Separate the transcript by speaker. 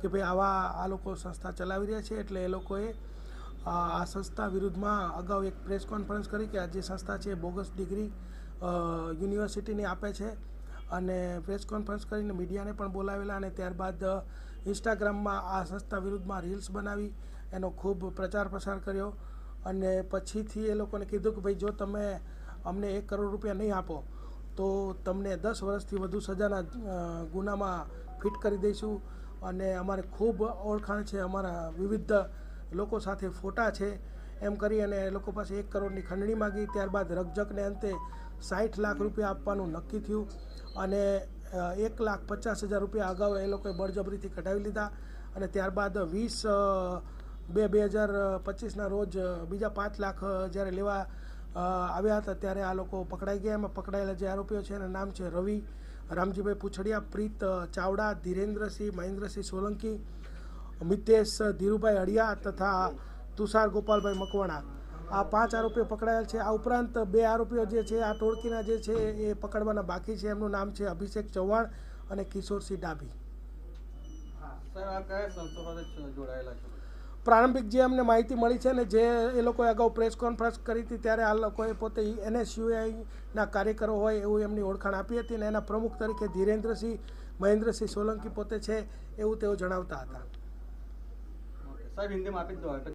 Speaker 1: કે ભાઈ આવા આ લોકો સંસ્થા ચલાવી રહ્યા છે એટલે એ લોકોએ આ સંસ્થા વિરુદ્ધમાં અગાઉ એક પ્રેસ કોન્ફરન્સ કરી કે આ જે સંસ્થા છે બોગસ ડિગ્રી યુનિવર્સિટીની આપે છે. અને પ્રેસ કોન્ફરન્સ કરીને મીડિયાને પણ બોલાવેલા અને ત્યારબાદ ઇન્સ્ટાગ્રામમાં આ સંસ્થા વિરુદ્ધમાં રીલ્સ બનાવી, એનો ખૂબ પ્રચાર પ્રસાર કર્યો. અને પછીથી એ લોકોને કીધું કે ભાઈ જો તમે અમને એક કરોડ રૂપિયા નહીં આપો, તો તમને દસ વર્ષથી વધુ સજાના ગુનામાં ફિટ કરી દઈશું. અને અમારે ખૂબ ઓળખાણ છે, અમારા વિવિધ લોકો સાથે ફોટા છે. એમ કરી અને એ લોકો પાસે એક કરોડની ખંડણી માગી, ત્યારબાદ રકઝકને અંતે સાઠ લાખ રૂપિયા આપવાનું નક્કી થયું અને એક લાખ પચાસ હજાર રૂપિયા અગાઉ એ લોકોએ બળજબરીથી કઢાવી લીધા અને ત્યારબાદ વીસ બે બે હજાર પચીસના રોજ બીજા પાંચ લાખ જ્યારે લેવા આવ્યા હતા ત્યારે આ લોકો પકડાઈ ગયા. એમાં પકડાયેલા જે આરોપીઓ છે એના નામ છે રવિ રામજીભાઈ પૂછડિયા, પ્રીત ચાવડા, ધીરેન્દ્રસિંહ, મહેન્દ્રસિંહ સોલંકી, મિતેશ, ધીરુભાઈ અડિયા તથા તુષાર ગોપાલભાઈ મકવાણા. આ પાંચ આરોપીઓ પકડાયેલ છે. આ ઉપરાંત બે આરોપીઓ જે છે, આ ટોળકીના જે છે, એ પકડવાના બાકી છે. એમનું નામ છે અભિષેક ચૌહાણ અને કિશોરસિંહ ડાભી.
Speaker 2: સર, આ કયા સંસ્થા સાથે જોડાયેલા છો?
Speaker 1: પ્રારંભિક જે અમને માહિતી મળી છે ને જે એ લોકોએ અગાઉ પ્રેસ કોન્ફરન્સ કરી હતી ત્યારે આ લોકોએ પોતે એનએસયુઆઈના કાર્યકરો હોય એવું એમની ઓળખાણ આપી હતી અને એના પ્રમુખ તરીકે ધીરેન્દ્રસિંહ, મહેન્દ્રસિંહ સોલંકી પોતે છે એવું તેઓ જણાવતા હતા.